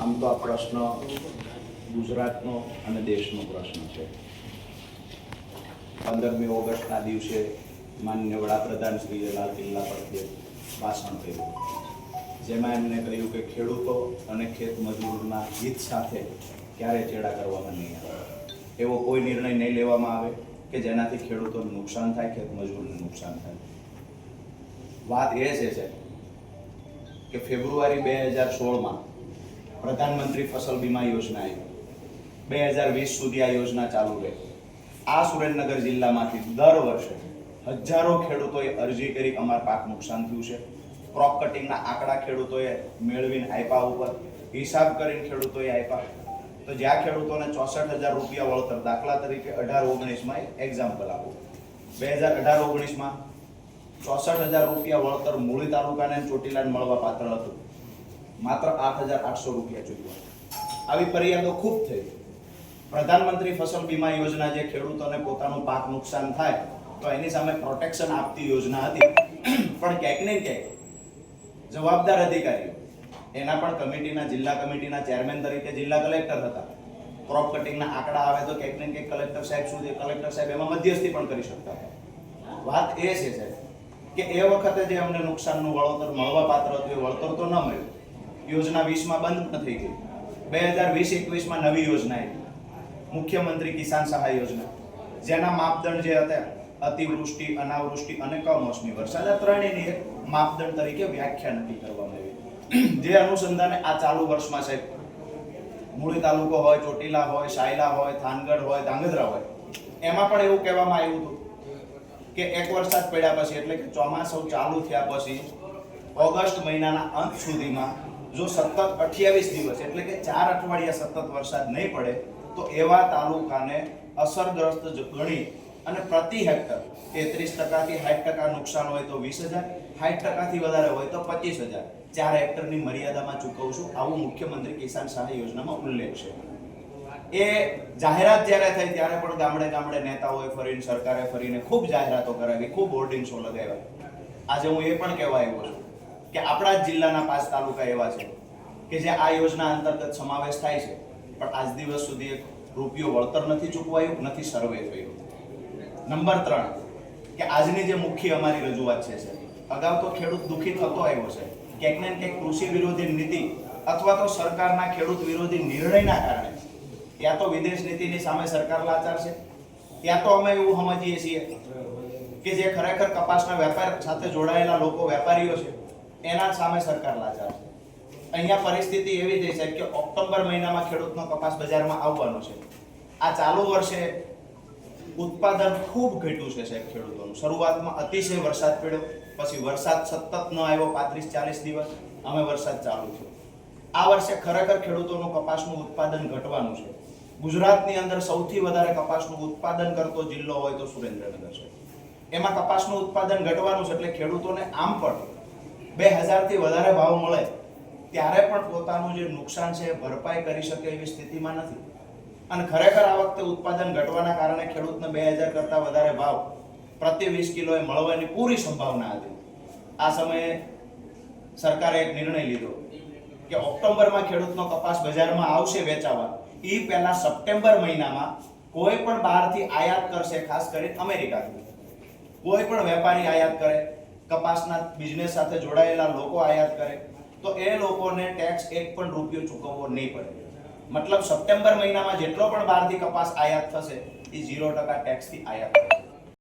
આમ તો આ પ્રશ્ન ગુજરાતનો અને દેશનો પ્રશ્ન છે. પંદરમી ઓગસ્ટના દિવસે માન્ય વડાપ્રધાન શ્રીએ લાલ કિલ્લા પરથી ભાષણ કર્યું. જેમાં એમને કહ્યું કે ખેડૂતો અને ખેત મજૂરના હિત સાથે ક્યારે ચેડા કરવામાં નહીં આવે. એવો કોઈ નિર્ણય નહીં લેવામાં આવે કે જેનાથી ખેડૂતોને નુકસાન થાય, ખેત મજૂરને નુકસાન થાય. વાત એ છે કે ફેબ્રુઆરી બે હજાર સોળમાં પ્રધાનમંત્રી ફસલ બીમા યોજના બે હજાર વીસ સુધી આ યોજના ચાલુ રહે. આ સુરેન્દ્રનગર જિલ્લામાંથી દર વર્ષે હજારો ખેડૂતોએ અરજી કરી અમારા પાક નુકસાન થયું છે. ક્રોપ કટિંગના આંકડા ખેડૂતોએ મેળવીને આપ્યા ઉપર. હિસાબ કરીને ખેડૂતોએ આપ્યા. તો જ્યાં ખેડૂતોને ચોસઠ હજાર રૂપિયા વળતર દાખલા તરીકે અઢાર ઓગણીસમાં એક્ઝામ્પલ આપું. બે હજાર અઢાર ઓગણીસમાં ચોસઠ હજાર રૂપિયા વળતર મૂળી તાલુકાને ચોટીલાને મળવા પાત્ર હતું. માત્ર આઠ હજાર આઠસો રૂપિયા ચૂકવા આવી ફરિયાદો ખૂબ થઈ. પ્રધાનમંત્રી ફસલ બીમા યોજના જે ખેડૂતોને પોતાનું પાક નુકસાન થાય, તો એની સામે પ્રોટેક્શન આપતી યોજના હતી. પણ ક્યાંક ને ક્યાંક જવાબદાર અધિકારીઓ, એના પણ કમિટીના, જિલ્લા કમિટીના ચેરમેન તરીકે જિલ્લા કલેક્ટર હતા. ક્રોપ કટિંગના આંકડા આવે તો ક્યાંક ને ક્યાંક કલેક્ટર સાહેબ સુધી કલેક્ટર સાહેબ એમાં મધ્યસ્થી પણ કરી શકતા હતા. વાત એ છે સાહેબ, કે એ વખતે જે અમને નુકસાનનું વળતર મળવા પાત્ર હતું એ વળતર તો ન મળ્યું. યોજના વીસમાં બંધ પણ થઈ ગઈ. બે હજાર વીસ એકવીસમાં નવી યોજના આવી. મુખ્યમંત્રી કિસાન સહાય યોજના. જેના માપદંડ જે હતા, અતિવૃષ્ટિ, અનાવૃષ્ટિ અને કમોસમી વરસાદ, આ ત્રણેયની એક માપદંડ તરીકે વ્યાખ્યા નક્કી કરવામાં આવી. જે અનુસંધાને આ ચાલુ વર્ષમાં સાહેબ, મૂળી તાલુકો હોય, ચોટીલા હોય, સાયલા હોય, થાનગઢ હોય, ધાંગધ્રા હોય, એમાં પણ એવું કહેવામાં આવ્યું હતું કે એક વરસાદ પડ્યા પછી, એટલે કે ચોમાસું ચાલુ થયા પછી, ઓગસ્ટ મહિનાના અંત સુધીમાં જો સતત અઠ્યાવીસ દિવસ એટલે કે ચાર અઠવાડિયા સતત વરસાદ નહીં પડે, તો એવા તાલુકાને અસરગ્રસ્ત ગણી અને પ્રતિ હેક્ટર તેત્રીસ ટકાથી સાઠ ટકા નુકસાન હોય તો વીસ હજાર, સાઠ ટકાથી વધારે હોય તો પચીસ હજાર. ચાર હેક્ટરની મર્યાદામાં ચૂકવશું આવું મુખ્યમંત્રી કિસાન સહાય યોજનામાં ઉલ્લેખ છે. એ જાહેરાત જ્યારે થઈ ત્યારે પણ ગામડે ગામડે નેતાઓએ ફરીને સરકારે ફરીને ખૂબ જાહેરાતો કરાવી, ખૂબ હોર્ડિંગ્સો લગાવ્યા. આજે હું એ પણ કહેવા આવ્યો છું. કે આપણા જ જિલ્લાના પાંચ તાલુકા એવા છે કે જે આ યોજના અંતર્ગત સમાવેશ થાય છે. પણ આજ દિવસ સુધી એક રૂપિયો વળતર નથી ચૂકવાયું, નથી સર્વે થયું. નંબર ત્રણ, કે આજની જે મુખ્ય અમારી રજૂઆત છે અગાઉ તો ખેડૂત દુઃખી થતો આવ્યો છે. ક્યાંક ને ક્યાંક કૃષિ વિરોધી નીતિ અથવા તો સરકારના ખેડૂત વિરોધી નિર્ણયના કારણે. યા તો વિદેશ નીતિની સામે સરકાર લાચાર છે. ત્યાં તો અમે એવું સમજીએ છીએ કે જે ખરેખર કપાસના વેપાર સાથે જોડાયેલા લોકો, વેપારીઓ છે એના સામે સરકાર લાચાર છે. અહીંયા પરિસ્થિતિ એવી થઈ છે કે ઓક્ટોબર મહિનામાં ખેડૂતનો કપાસ બજારમાં આવવાનો છે. આ ચાલુ વર્ષે ઉત્પાદન ખૂબ ઘટ્યું છે સાહેબ ખેડૂતોનું. શરૂઆતમાં અતિશય વરસાદ પડ્યો, પછી વરસાદ સતત ન આવ્યો પાંત્રીસ, ચાલીસ દિવસ અમે વરસાદ ચાલુ થયો. આ વર્ષે ખરેખર ખેડૂતોનું કપાસનું ઉત્પાદન ઘટવાનું છે. ગુજરાતની અંદર સૌથી વધારે કપાસનું ઉત્પાદન કરતો જિલ્લો હોય તો સુરેન્દ્રનગર છે. એમાં કપાસનું ઉત્પાદન ઘટવાનું છે એટલે ખેડૂતોને આમ પણ બે હજારથી વધારે ભાવ મળે, ત્યારે પણ પોતાનું જે નુકસાન છે ભરપાઈ કરી શકે એવી સ્થિતિમાં નથી. અને ખરેખર આ વખતે ઉત્પાદન ઘટવાના કારણે ખેડૂતને બે હજાર કરતાં વધારે ભાવ પ્રતિ વીસ કિલોએ મળવાની પૂરી સંભાવના હતી. આ સમયે સરકારે એક નિર્ણય લીધો કે ઓક્ટોબરમાં ખેડૂતનો કપાસ બજારમાં આવશે વેચાવા. એ પહેલા સપ્ટેમ્બર મહિનામાં કોઈ પણ બહારથી આયાત કરશે, ખાસ કરી અમેરિકાથી. કોઈ પણ વેપારી આયાત કરે કપાસના બિઝનેસ સાથે જોડાયેલા લોકો આયાત કરે, તો એ લોકોને ટેક્સ એક પણ રૂપિયો ચૂકવવો નહીં પડે. મતલબ સપ્ટેમ્બર મહિનામાં જેટલો પણ બહારથી કપાસ આયાત થશે, એ ઝીરો ટકા ટેક્સથી આયાત થશે.